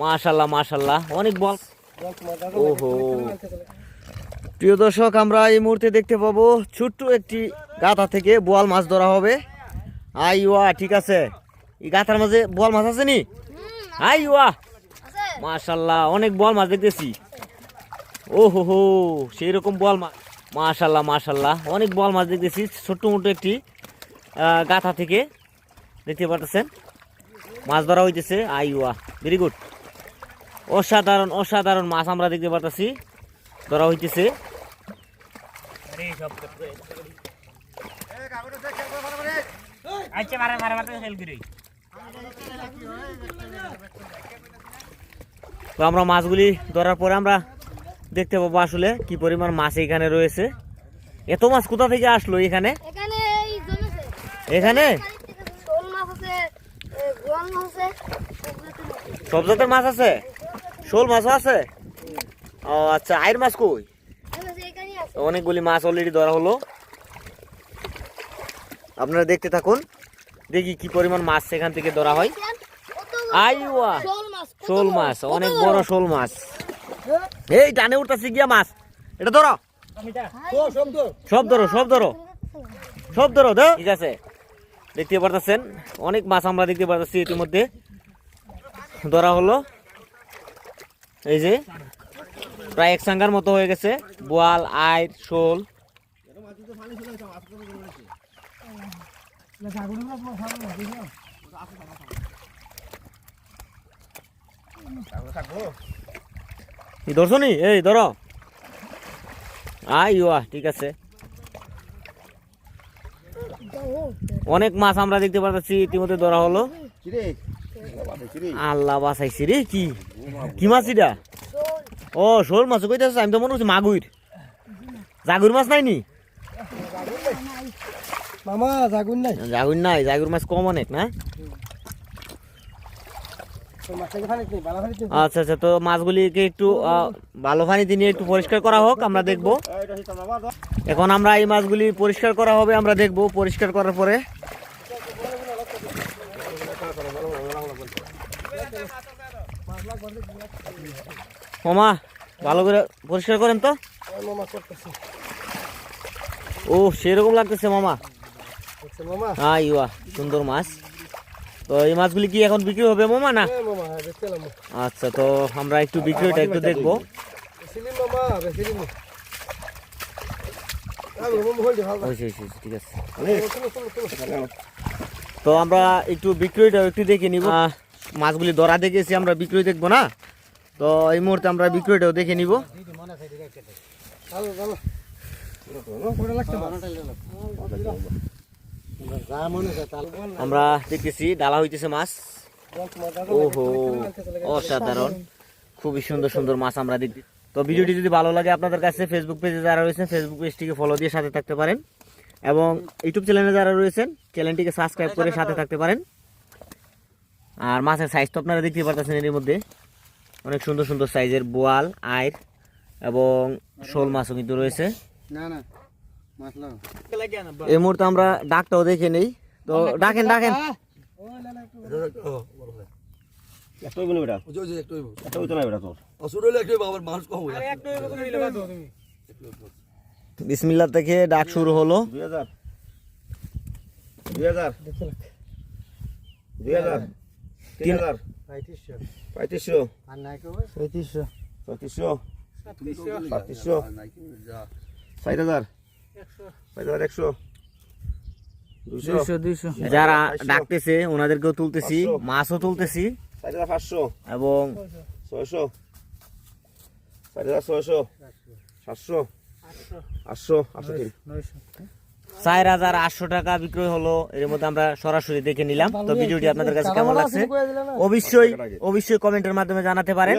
মাশাল্লাহ মাশাল্লাহ। অনেক বল। ওহো। প্রিয় দর্শক আমরা এই মুহূর্তে দেখতে পাবো ছোট্ট একটি গাথা থেকে বোয়াল মাছ ধরা হবে। আই ওয়া ঠিক আছে? এই গাথার মাঝে বোয়াল মাছ আছে নি? আই ওয়া মাশাল্লাহ অনেক বোয়াল মাছ দেখতেছি। ও হো হো সেই রকম বোয়াল মাছ। মাশাল্লাহ মাশাল্লাহ অনেক বোয়াল মাছ দেখতেছি। ছোট্ট মোটো একটি আহ, গাথা থেকে। দেখতে পারতেছেন? মাছ ধরা হইতেছে আই ওয়া ভেরি গুড অসাধারণ অসাধারণ মাছ আমরা দেখতে পারতেছি। ধরা হইতেছে। আচ্ছা তো আমরা মাছগুলি ধরার পরে আমরা দেখতে পাবো আসলে কি পরিমাণ মাছ এখানে রয়েছে। এত মাছ কোথা থেকে আসলো এখানে? এখানে এই জমেছে এখানে? শোল মাছ আছে এ, গোয়াল মাছ আছে সবগুলোতে মাছ আছে। সব জাতের মাছ আছে? শোল মাছও আছে? ও আচ্ছা আইর মাছ কই? অনেকগুলি মাছ অলরেডি ধরা হলো। আপনারা দেখতে থাকুন দেখি কি পরিমাণ মাছ সেখান থেকে ধরা হয়। আইওয়া শোল মাছ অনেক বড়? বড় শোল মাছ। এই টানে উঠতেছে গিয়া মাছ। এটা ধরো। সব ধরো সব ধরো। সব ধরো ধর। ঠিক আছে। দেখতে পারতেছেন অনেক মাছ আমরা দেখতে পারতেছি ইতিমধ্যে। ধরা হলো। এই যে প্রায় এক সাঙ্গার মতো হয়ে গেছে। বোয়াল আইর শোল। ধরছো নি? এই ধরো। আই ওয়া ঠিক আছে। অনেক মাছ আমরা দেখতে পাচ্ছি ইতিমধ্যে ধরা হলো। আল্লাহ বাসাইছি রে কি? কি মাছ এটা? ও শোল মাছ কইতেছে আমি তো মনে হচ্ছে মাগুর। জাগুর মাছ নাই নি? মামা জাগুন নাই। জাগুর নাই জাগুর মাছ কম অনেক না? আচ্ছা আচ্ছা তো মাছগুলিকে একটু ভালো পানিতে নিয়ে একটু পরিষ্কার করা হোক আমরা দেখব। এখন আমরা এই মাছগুলি পরিষ্কার করা হবে আমরা দেখব পরিষ্কার করার পরে। মামা, ভালো করে পরিষ্কার করেন তো। ও, সেরকম লাগতেছে মামা। হ্যাঁ ইয়া সুন্দর মাছ। তো এই মাছগুলি কি এখন বিক্রি হবে মামা না? আচ্ছা তো আমরা একটু বিক্রিটা একটু দেখব। ঠিক আছে। তো আমরা একটু বিক্রয়টা একটু দেখে নিব। মাছগুলি ধরা দেখেছি, আমরা বিক্রয় দেখব না। তো এই মুহূর্তে আমরা বিক্রয়টাও দেখে নিব। আমরা দেখতেছি, ডালা হইতেছে মাছ। ওহো, অসাধারণ। খুবই সুন্দর সুন্দর মাছ আমরা দেখি তো ভিডিওটি যদি ভালো লাগে আপনাদের কাছে ফেসবুক পেজে যারা রয়েছেন ফেসবুক পেজটিকে ফলো দিয়ে সাথে থাকতে পারেন। এবং ইউটিউব চ্যানেলে যারা রয়েছেন চ্যানেলটিকে সাবস্ক্রাইব করে সাথে থাকতে পারেন। আর মাছের সাইজ তো আপনারা দেখতে পারতেছেন এর মধ্যে। অনেক সুন্দর সুন্দর সাইজের বোয়াল আইর এবং শোল মাছও কিন্তু রয়েছে। না না মাছ লাও। এই মুহূর্তে আমরা ডাকটাও দেখে নেই। তো ডাকেন ডাকেন। হয়ে বিসমিল্লা থেকে ডাক শুরু হলো। দুই হাজার। দুই হাজার। দুই হাজার। তিন হাজার পঁয়ত্রিশশো। পঁয়ত্রিশশো। আর নাই কেউ পঁয়ত্রিশশো। সাতত্রিশশো। ষাট হাজার। ষাট হাজার একশো। দুশো যারা ডাকতেছে ওনাদেরকেও তুলতেছি মাছও তুলতেছি। পাঁচশো। এবং ছয়শো। ছয়শো। সাতশো। আটশো। আটশো। তিন। চার হাজার আটশো টাকা বিক্রয় হলো। এর মধ্যে আমরা সরাসরি দেখে নিলাম। তো ভিডিওটি আপনাদের কাছে কেমন লাগছে? অবশ্যই অবশ্যই কমেন্টের মাধ্যমে জানাতে পারেন।